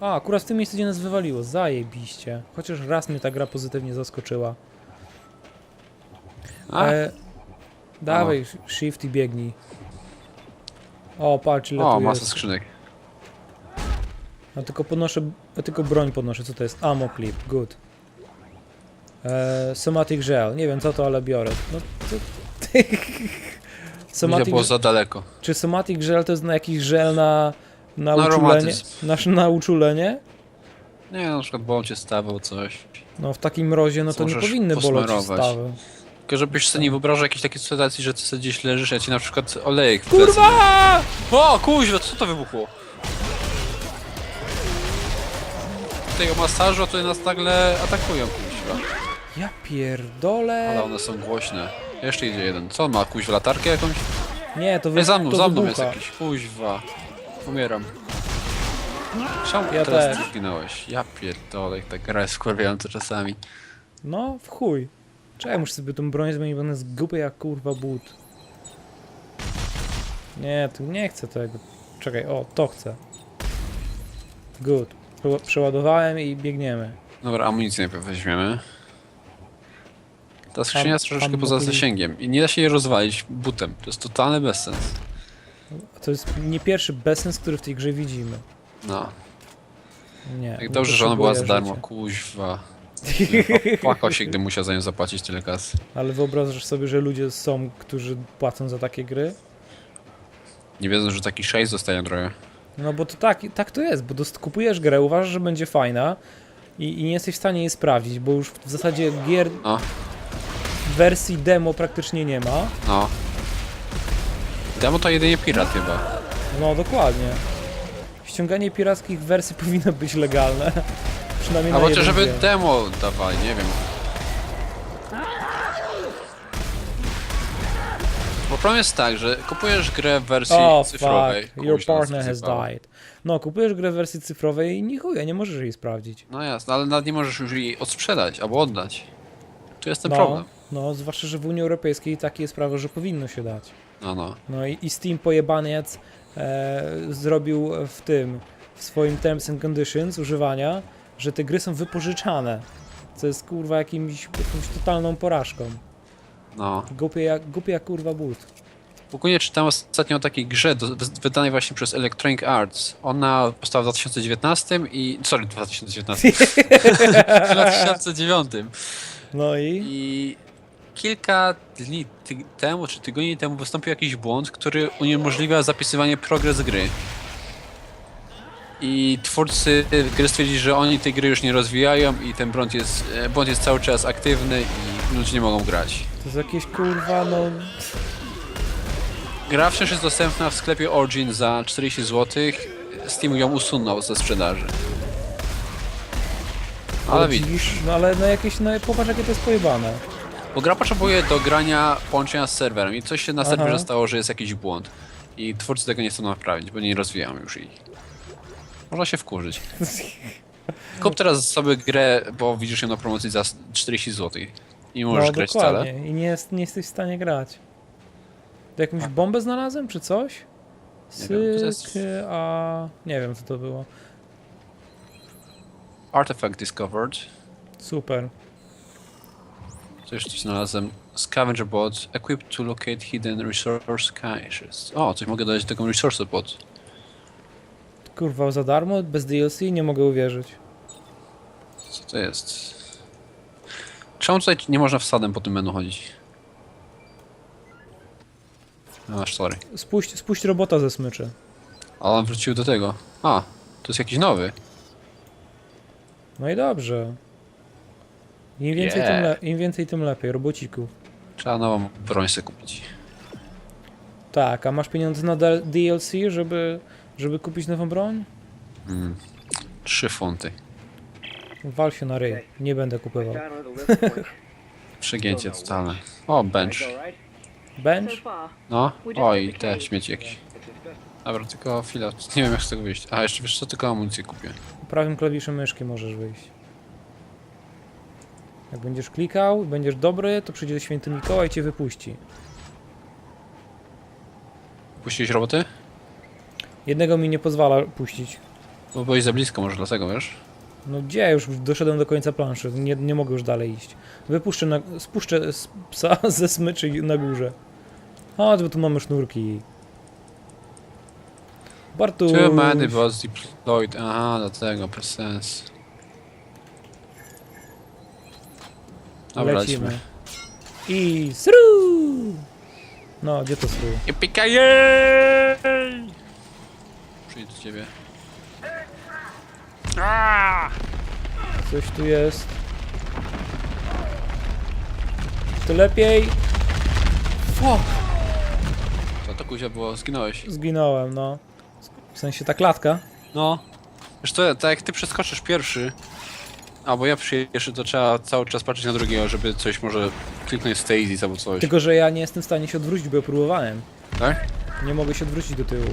A, akurat w tym miejscu, gdzie nas wywaliło. Zajebiście. Chociaż raz mnie ta gra pozytywnie zaskoczyła. A, E, dawaj, shift i biegnij. O, patrz ile o, tu masa jest. skrzynek. Ja tylko podnoszę, ja tylko broń podnoszę, co to jest? Ammo clip, good. E, somatic gel, nie wiem co to, ale biorę. No, to... Somatic, było za daleko. czy somatic gel to jest na jakiś żel na, na, Na uczulenie? reumatyzm. Na, na uczulenie? Nie, na przykład bolą cię stawał coś. No w takim mrozie, no to nie Możesz powinny boleć posmarować. stawy. Tylko żebyś sobie nie wyobrażał jakiejś takiej sytuacji, że ty sobie gdzieś leżysz, a ci na przykład olejek w plecy. Kurwa! O, kuźwa, co to wybuchło? Tutaj o masażu, a tutaj nas nagle atakują, kuźwa. Ja pierdolę. Ale one są głośne. Jeszcze idzie jeden. Co on ma, kuźwa, latarkę jakąś? Nie, to, wy, Ej, za mną, to za mną jest wybucha. jakiś, kuźwa. Umieram. Czemu Ja teraz też. zginąłeś? Ja pierdolę, jak ta gra jest wkurwiająca czasami. No, w chuj. Czekaj, muszę sobie tą broń zmienić, bo ona jest głupia jak kurwa but. Nie, tu nie chcę tego. Czekaj, o, to chcę. Good. Prze- Przeładowałem i biegniemy. Dobra, amunicję najpierw weźmiemy. Ta skrzynia jest troszeczkę poza zasięgiem i nie da się jej rozwalić butem. To jest totalny bezsens. To jest nie pierwszy bezsens, który w tej grze widzimy. No. Nie. Jak nie dobrze, że ona była za darmo, kuźwa. Płakał się, gdy musiał za nią zapłacić tyle kasy. Ale wyobrażasz sobie, że ludzie są, którzy płacą za takie gry? Nie wiedząc, że taki szejs zostaje trochę. No bo to tak, tak to jest, bo kupujesz grę, uważasz, że będzie fajna i, i nie jesteś w stanie jej sprawdzić, bo już w zasadzie gier No, wersji demo praktycznie nie ma. no. Demo to jedynie pirat chyba. No dokładnie. Ściąganie pirackich wersji powinno być legalne. Przynajmniej A na jeden żeby dzień. demo dawali, nie wiem. Bo problem jest tak, że kupujesz grę w wersji O cyfrowej. fuck, your partner has died. No, kupujesz grę w wersji cyfrowej i ni chuja, nie możesz jej sprawdzić. No jasne, ale nawet nie możesz już jej odsprzedać albo oddać. Tu jest ten no, problem. No, zwłaszcza, że w Unii Europejskiej takie jest prawo, że powinno się dać. No, no. No i, i Steam pojebaniec e, zrobił w tym, w swoim Terms and Conditions używania, że te gry są wypożyczane. Co jest kurwa jakimś, jakąś totalną porażką. no. Głupie jak, głupie jak kurwa but. Ogólnie czytałem ostatnio o takiej grze do, wy- wydanej właśnie przez Electronic Arts. Ona powstała w 2019 i... Sorry, 2019. w 2009. No i? I kilka dni temu, czy tygodni temu wystąpił jakiś błąd, który uniemożliwia zapisywanie progres gry. I twórcy gry stwierdzili, że oni tej gry już nie rozwijają i ten błąd jest, e, błąd jest cały czas aktywny i ludzie nie mogą grać. To jest jakieś kurwa, no... Gra wciąż jest dostępna w sklepie Origin za 40 zł. Steam ją usunął ze sprzedaży. Ale widzisz, dziwisz, No ale no jakieś, no popatrz jakie to jest pojebane. Bo gra potrzebuje do grania połączenia z serwerem i coś się na Aha. serwerze stało, że jest jakiś błąd. I twórcy tego nie chcą naprawić, bo nie rozwijają już ich. Można się wkurzyć. Kup teraz sobie grę, bo widzisz ją na promocji za 40 zł. I możesz no grać dokładnie. wcale. I nie, jest, nie jesteś w stanie grać. To jakąś bombę znalazłem, czy coś? Nie wiem, jest- Syk, a... Nie wiem co to było. Artifact discovered. Super. Co jeszcze tu znalazłem? Scavenger bot. Equipped to locate hidden resource caches. O, coś mogę dodać do tego resource bot. Kurwa, za darmo? Bez DLC? Nie mogę uwierzyć. Co to jest? Czemu tutaj nie można wsadem po tym menu chodzić? A, sorry. Spuść, spuść robota ze smyczy. Ale on wrócił do tego. A, to jest jakiś nowy. No i dobrze. Im więcej, Yeah. tym, le- im więcej tym lepiej, robocików. Trzeba nową broń sobie kupić. Tak, a masz pieniądze na DLC, żeby, żeby kupić nową broń? Mm. Trzy funty. Wal się na ryj. Nie będę kupował. Przegięcie totalne. O, bench. Bench? No, oj, te śmieci jakieś. Dobra, tylko chwilę, nie wiem jak z tego wyjść. A, jeszcze wiesz co, tylko amunicję kupię. Prawym klawiszem myszki możesz wyjść. Jak będziesz klikał, będziesz dobry, to przyjdzie święty Mikołaj i cię wypuści. Puściłeś roboty? Jednego mi nie pozwala puścić. Bo byłeś za blisko może dlatego, wiesz? No gdzie? Już doszedłem do końca planszy. Nie, nie mogę już dalej iść. Wypuszczę, na, spuszczę psa ze smyczy na górze. Chodź, bo tu mamy sznurki. Bartu. Too many was deployed. Aha, dlatego, bez sens. Dobra, lecimy. Lecimy. I sru! No, gdzie to sru? I pikajej! Przyjdź do ciebie. Coś tu jest. To lepiej. Fuck! Co to kuzia było? Zginąłeś. Zginąłem, no. W sensie ta klatka. No. Wiesz to, tak jak ty przeskoczysz pierwszy, albo ja pierwszy, to trzeba cały czas patrzeć na drugiego, żeby coś może kliknąć z albo coś. Tylko, że ja nie jestem w stanie się odwrócić, bo ja próbowałem. Tak? Nie mogę się odwrócić do tyłu.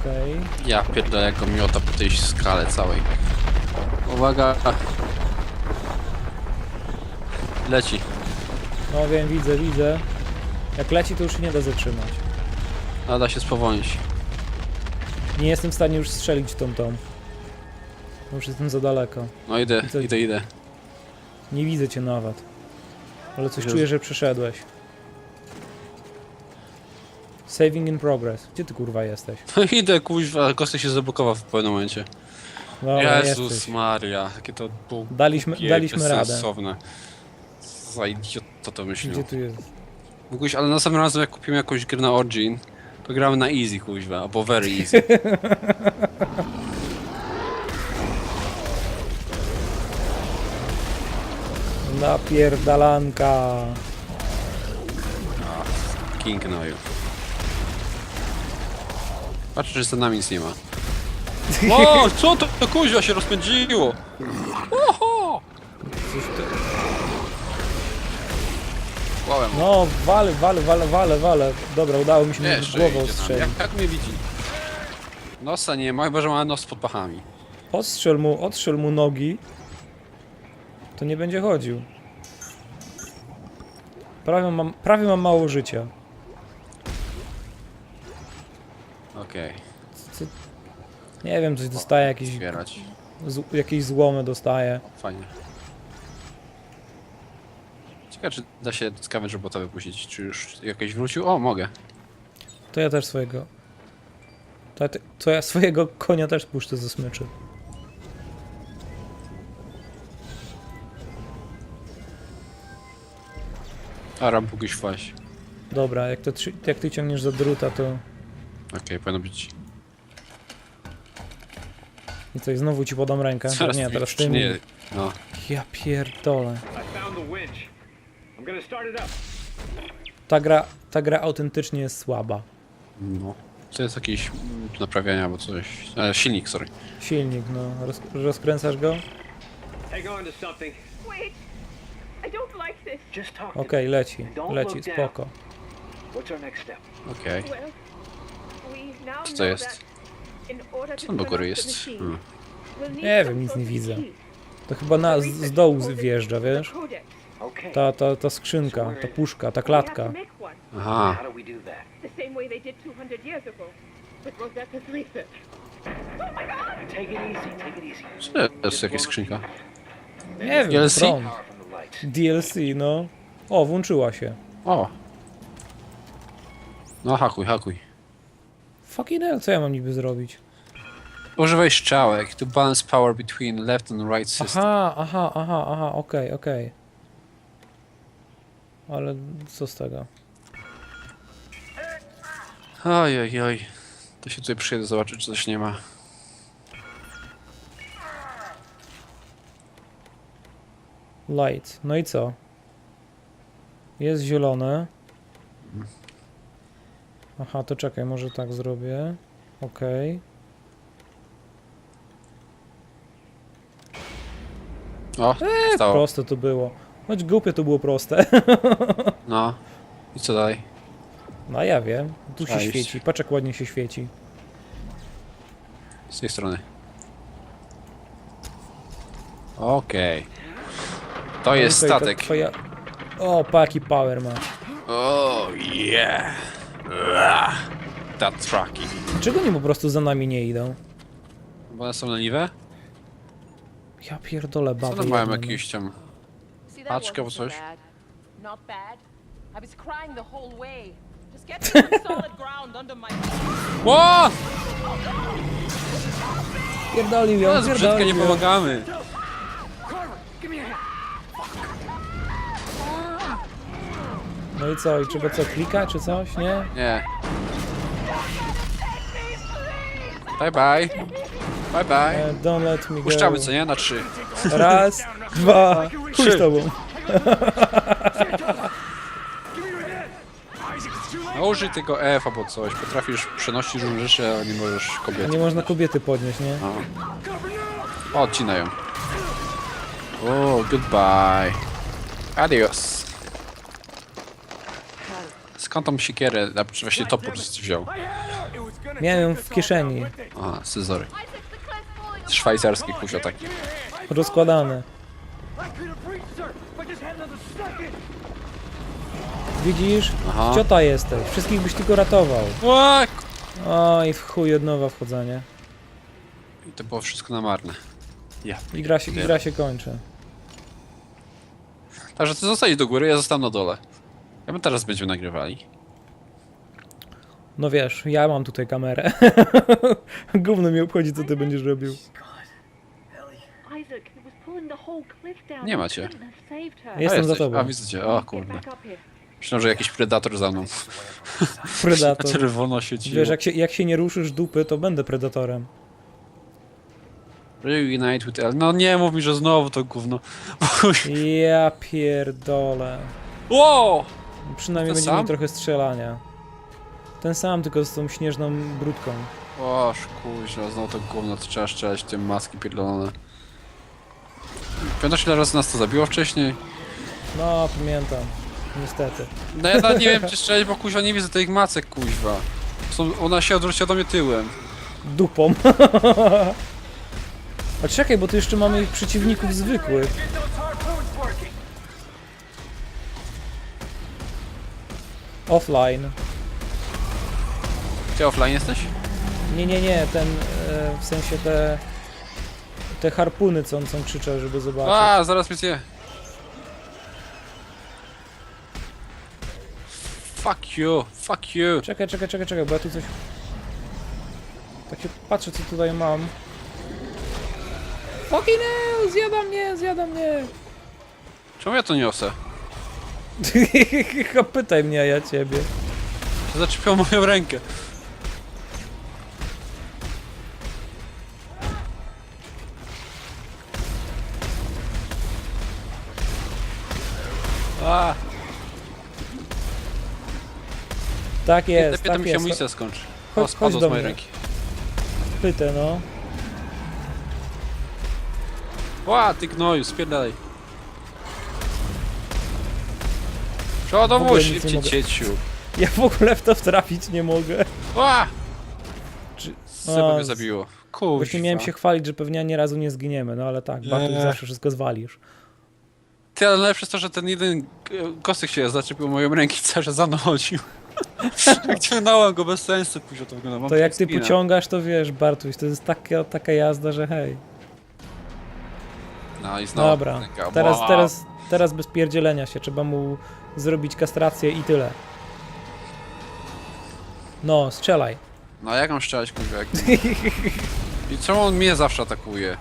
Okej. Ja pierdolę jak go miota po tej skale całej. Uwaga. Leci. No wiem, widzę, widzę. Jak leci, to już się nie da zatrzymać. A da się spowolnić. Nie jestem w stanie już strzelić tą tą. Bo Już jestem za daleko. No idę, Co- idę, idę. Nie widzę cię nawet. Ale coś Jezu. czuję, że przeszedłeś. Saving in progress. Gdzie ty kurwa jesteś? No idę, kuźwa, kostek się zablokował w pewnym momencie. Dobra, Jezus jesteś. Maria, jakie to było Daliśmy, głupie, daliśmy radę. bezsensowne. Za idiota to myślił. Gdzie tu jest? Mógłbyś, ale następnym razem jak kupimy jakąś grę na Origin, to gramy na easy, kuźwa, albo very easy. Napierdalanka. King Noju. Patrzę, że za nami nic nie ma. O, co to, to kuźwa się rozpędziło? Oho! Coś tu... No, wale, wale, wale, wale, wale. Dobra, udało mi się Nie, mnie jeszcze głową idzie tam. strzelić. Jak, jak mnie widzi? Nosa nie ma, chyba że ma nos pod pachami. Ostrzel mu, ostrzel mu nogi. To nie będzie chodził. Prawie mam, prawie mam mało życia. Okej, Nie wiem, coś dostaje, jakieś, z, jakieś złomy dostaje. Fajnie. Ciekawe, czy da się scavenge robota wypuścić, czy już jakieś wrócił? O, mogę. To ja też swojego. To, to ja swojego konia też puszczę ze smyczy. A, ram pókiś wpaść. Dobra, jak, to, jak ty ciągniesz za druta, to... Okej, powinno być. I co, i znowu ci podam rękę? Zaraz nie, teraz ty mi... Nie, no. Ja pierdolę. Ta gra, ta gra autentycznie jest słaba. no. To jest jakiś mm, do naprawiania albo coś. E, silnik, sorry. Silnik, no. Roz, rozkręcasz go? Hang on to something. Wait! I don't like this. Just talk. Okej, leci. Leci, spoko. me. What's our next step? Okej. Well, we now Co to know jest? that in order to Co tam do turn góry off the jest? machine, Hmm. we'll need Nie some wiem, nic sort nie of widzę. key. To chyba na, z, z dołu wjeżdża, wiesz? Codex. Okay. Ta, ta, ta skrzynka, ta puszka, ta klatka. Aha. How do we do that? the same way they did 200 years ago with Rosetta's research. Oh. Czy to jest jakaś skrzynka? Nie wiem, DLC? lights. DLC, no. O, włączyła się. O! No hakuj, hakuj. Fucking hell, co ja mam niby zrobić? Używaj strzałek to balance power between left and right system. Aha, aha, aha, aha, okej, okej. Ale co z tego? Oj, oj, oj. To się tutaj przyjedę zobaczyć, czy coś nie ma. Light. No i co? Jest zielone. Aha, to czekaj, może tak zrobię. Okej. O, stało. Proste to było. Choć głupie to było proste. No. I co dalej? No ja wiem. Tu się Cześć. świeci. Patrz jak ładnie się świeci. Z tej strony. Okej. To jest Okej, to statek. Twoja... O, paki power ma. Oh yeah. Ah, That trucking. Czego oni po prostu za nami nie idą? Bo one są leniwe? Ja pierdolę Co bawy one mają jedne, no. jakieś tam... Paczkę coś? Ło! Pierdolił To ją, jest brzydkie, nie pomagamy. No i co, i trzeba co, klika czy coś, nie? Nie. Bye bye. Bye bye. E, Don't let me go. Puszczamy co nie? Na trzy. Raz, dwa, chuj z tobą. No użyj tego F albo coś. Potrafisz przenosić różne rzeczy, a nie możesz A kobiety. nie można kobiety podnieść, nie? O, odcinają. O, goodbye. Adios. Skąd tą siekierę, a właściwie topór wziął? Miałem ją w kieszeni, Aha, scyzory. Szwajcarski kuźwa taki. rozkładane. Widzisz? Aha. Ciota jesteś, wszystkich byś tylko ratował. Łak! O i w chuj od nowa wchodzenie. I to było wszystko na marne. Ja. I gra się, i gra się kończy. Także ty zostań do góry, ja zostałem na dole. Ja my teraz będziemy nagrywali. No wiesz, ja mam tutaj kamerę. Gówno mi obchodzi, co ty będziesz robił. Nie macie. Jestem za jesteś. tobą. A widzę cię, o kurde. Myślałem, że jakiś predator za mną. Predator. Czerwono świeciło. Wiesz, jak się, jak się nie ruszysz dupy, to będę predatorem. Reunite with El. No nie mów mi, że znowu to gówno. Ja pierdolę. Wow! Przynajmniej Ten będzie sam? miał trochę strzelania. Ten sam, tylko z tą śnieżną brudką. O, kuźwa, znowu to gówno, to trzeba strzelać tym maski pierdolone. Pamiętasz ile razy nas to zabiło wcześniej? No, pamiętam. Niestety. No ja nawet nie wiem czy strzelać, bo kuźwa nie widzę tych macek kuźwa. Są, ona się odwróciła do mnie tyłem. Dupą. A czekaj, bo tu jeszcze mamy ich przeciwników zwykłych. Offline. Ty offline jesteś? Nie, nie, nie, ten, e, w sensie te, te harpuny, co on co on krzyczał, żeby zobaczyć. A, zaraz mnie zje. Fuck you, fuck you. Czekaj, czekaj, czekaj, czekaj, bo ja tu coś... Tak się patrzę, co tutaj mam. Fucking hell, zjada mnie, zjada mnie. Czemu ja to niosę? Pytaj mnie, a ja ciebie. Zaczepiał moją rękę. Tak jest, lepiej tak mi się jest. amunicja skończy. Chodź- O, chodź z do mojej mnie. ręki. Pytę, no. Ła, ty gnoju, spierdalaj. W ogóle nic nie szybciej mogę. cieciu. Ja w ogóle w to wtrafić nie mogę. Ła! Czy- Sebę A, mnie z- zabiło. Kuźwa. Właśnie miałem się chwalić, że pewnie ani razu nie zginiemy, no ale tak, Bartuś Nie. zawsze wszystko zwalisz. Ty, ale najlepsze jest to, że ten jeden e, kostek się zaczepił moją rękicę, że za mną chodził. Jak ciągnąłem go bez sensu, później to wygląda. Mam To jak ty spinę. pociągasz, to wiesz, Bartuś, to jest taka, taka jazda, że hej. No i znowu. Dobra, teraz, Wow. teraz, teraz bez pierdzielenia się, trzeba mu zrobić kastrację i tyle. No, strzelaj. No jak mam strzelać, kurwa? Jak... I czemu on mnie zawsze atakuje?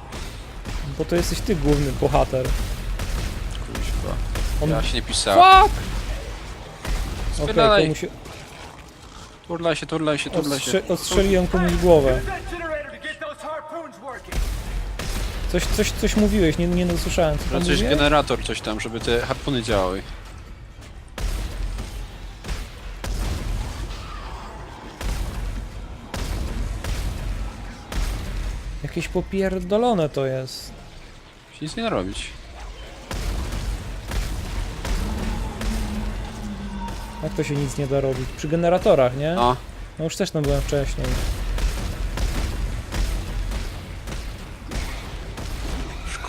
Bo to jesteś ty główny bohater. Kuźwa. On... Ja się nie pisałem. Fuck! Okej, Spierdalaj. komuś... Turlaj się, turlaj się, turlaj się. Ostrze... Ostrzeliłem komuś głowę. Coś, coś, coś mówiłeś, nie, nie dosłyszałem. Co tam mówiłeś? generator, coś tam, żeby te harpuny działały. Jakieś popierdolone to jest. Się nic nie da Jak to się nic nie da robić? Przy generatorach, nie? No. No już też tam byłem wcześniej.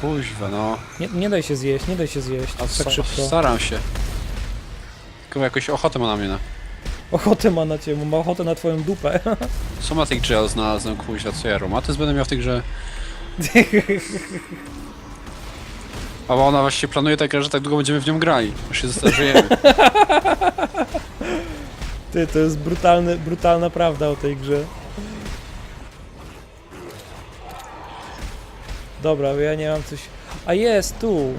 kuźwa, no. Nie, nie daj się zjeść, nie daj się zjeść A tak co, szybko. staram się. Tylko jakoś ochotę ma na mnie, no. Ochotę ma na ciebie, ma ochotę na twoją dupę. Somatic Gel znalazłem, kuźwa, co ja aromatyzm będę miał w tej grze? A bo ona właściwie planuje tak, że tak długo będziemy w nią grali. Aż się zestarzejemy. Ty, to jest brutalny, brutalna prawda o tej grze. Dobra, bo ja nie mam coś... A jest, tu!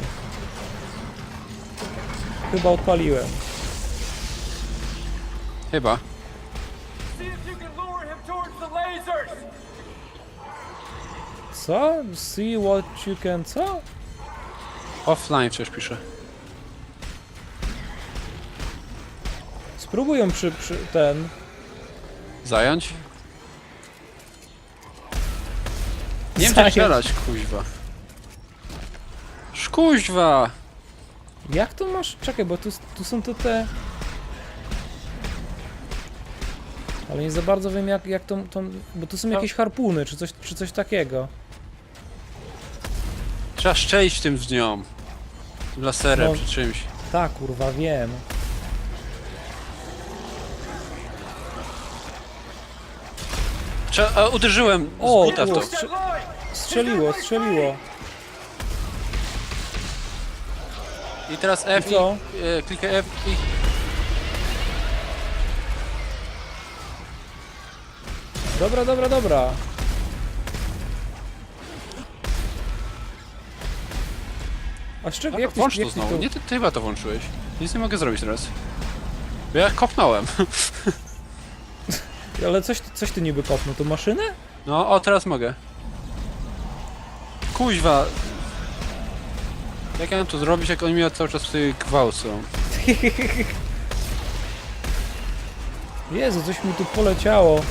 Chyba odpaliłem. Chyba. See if you can lure him towards the lasers! Co? See what you can... co? Offline przecież pisze. Spróbuj ją przy, przy ten... Zająć? Nie wiem, Zająć. gdzie strzelać, kuźwa. Szkuźwa! Jak to masz? Czekaj, bo tu, tu są te te... Ale nie za bardzo wiem jak, jak to, to... Bo tu są jakieś harpuny, czy coś, czy coś takiego. Trzeba szczelić tym z nią. Tym Laserem No. czy czymś. Tak, kurwa, wiem. Trzeba, a, uderzyłem O, z buta w to. było, strze strzeliło, strzeliło. I teraz F I i, co? e, klikę F i... Dobra, dobra, dobra. A z czego, jak ty, Włącz jak to ty znowu. Nie, ty, ty chyba to włączyłeś. Nic nie mogę zrobić teraz. Bo ja kopnąłem. Ale coś, coś ty niby kopnął, to maszynę? No, o teraz mogę. Kuźwa. Jak ja mam to zrobić, jak oni mnie cały czas tutaj gwałcą? Jezu, coś mi tu poleciało.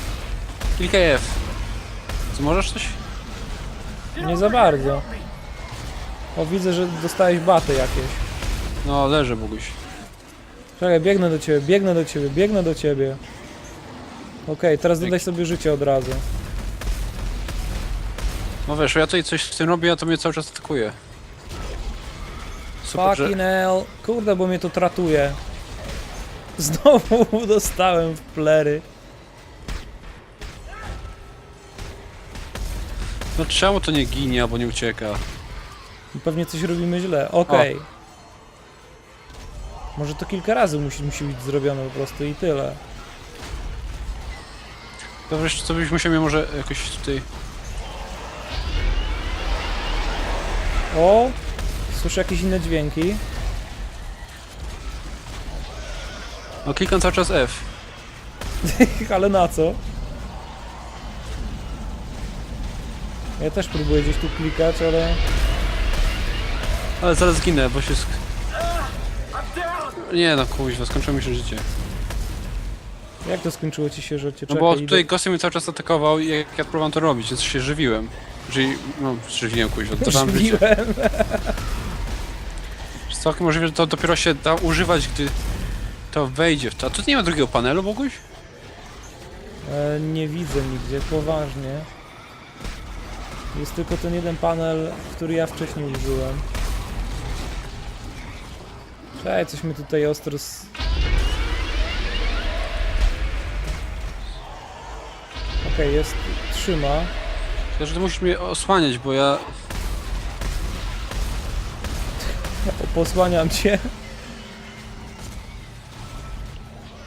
Klikaj F. Co możesz coś? Nie za bardzo. O, widzę, że dostałeś baty jakieś. No, leżę, Boguś. Czekaj, biegnę do ciebie, biegnę do ciebie, biegnę do ciebie. Okej, teraz dodaj sobie życie od razu. No wiesz, ja tutaj coś z tym robię, a to mnie cały czas atakuje. Super, Fucking że... hell. Kurde, bo mnie to tratuje. Znowu dostałem w plery. No czemu to nie ginie, albo nie ucieka? I Pewnie coś robimy źle. Okej. Może to kilka razy musi, musi być zrobione po prostu i tyle. To wiesz, co byś musiał może jakoś tutaj... O! Słyszę jakieś inne dźwięki. No klikam cały czas F. Ale na co? Ja też próbuję gdzieś tu klikać, ale... Ale zaraz zginę, bo się... Sk... Nie no, kuźwa, skończyło mi się życie. Jak to skończyło ci się życie? No Czekaj, bo idę- tutaj gościem mnie cały czas atakował i jak ja próbowałem to robić, więc się żywiłem. Czyli, no, żywiłem kuźwa, to tam życie. Żywiłem. Jest Całkiem możliwe, że to dopiero się da używać, gdy to wejdzie w to. A tu nie ma drugiego panelu, Boguś? E, nie widzę nigdzie, poważnie. Jest tylko ten jeden panel, który ja wcześniej użyłem. Czekaj, coś mi tutaj ostro s... Okej, jest... trzyma. Tylko, że ty musisz mnie osłaniać, bo ja... Posłaniam cię.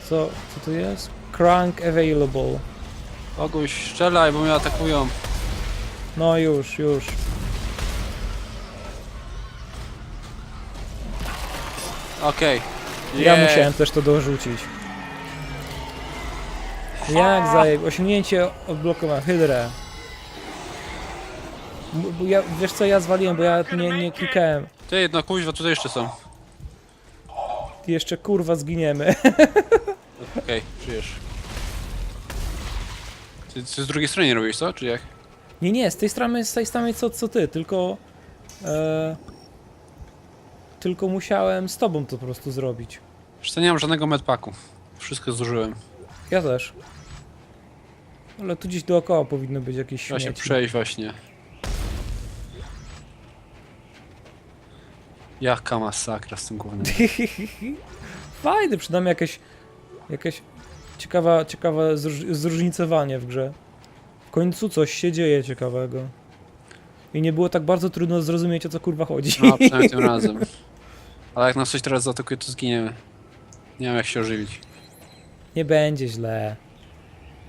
Co, co tu jest? Crank available. Boguś, strzelaj, bo mnie atakują. No już, już. Okej. Ja Jej. musiałem też to dorzucić. Jak zajeb... Osiągnięcie odblokowane. Hydrę. M- bo Ja, wiesz co, ja zwaliłem, bo ja nie, nie klikałem. Ty, no kuźwa, tutaj jeszcze są. Jeszcze kurwa zginiemy. Okej, żyjesz. Ty, ty z drugiej strony robisz, co? Czy jak? Nie, nie, z tej strony, z tej samej co, co ty, tylko... E, tylko musiałem z tobą to po prostu zrobić. Jeszcze nie mam żadnego medpaku. Wszystko zużyłem. Ja też. Ale tu gdzieś dookoła powinno być jakieś Trzeba się śmieci. przejść właśnie. Jaka masakra z tym głównym. Fajny, przynajmniej jakieś, jakieś ciekawa, ciekawe zróż- zróżnicowanie w grze. W końcu coś się dzieje ciekawego. I nie było tak bardzo trudno zrozumieć o co kurwa chodzi. No, przynajmniej tym razem. Ale jak nas coś teraz zaatakuje, to zginiemy. Nie wiem jak się ożywić. Nie będzie źle.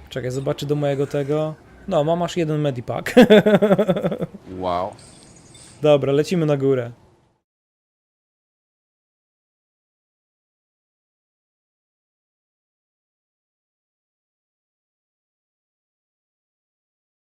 Czekaj, zobaczy do mojego tego. No, mam aż jeden medipack. Wow. Dobra, lecimy na górę.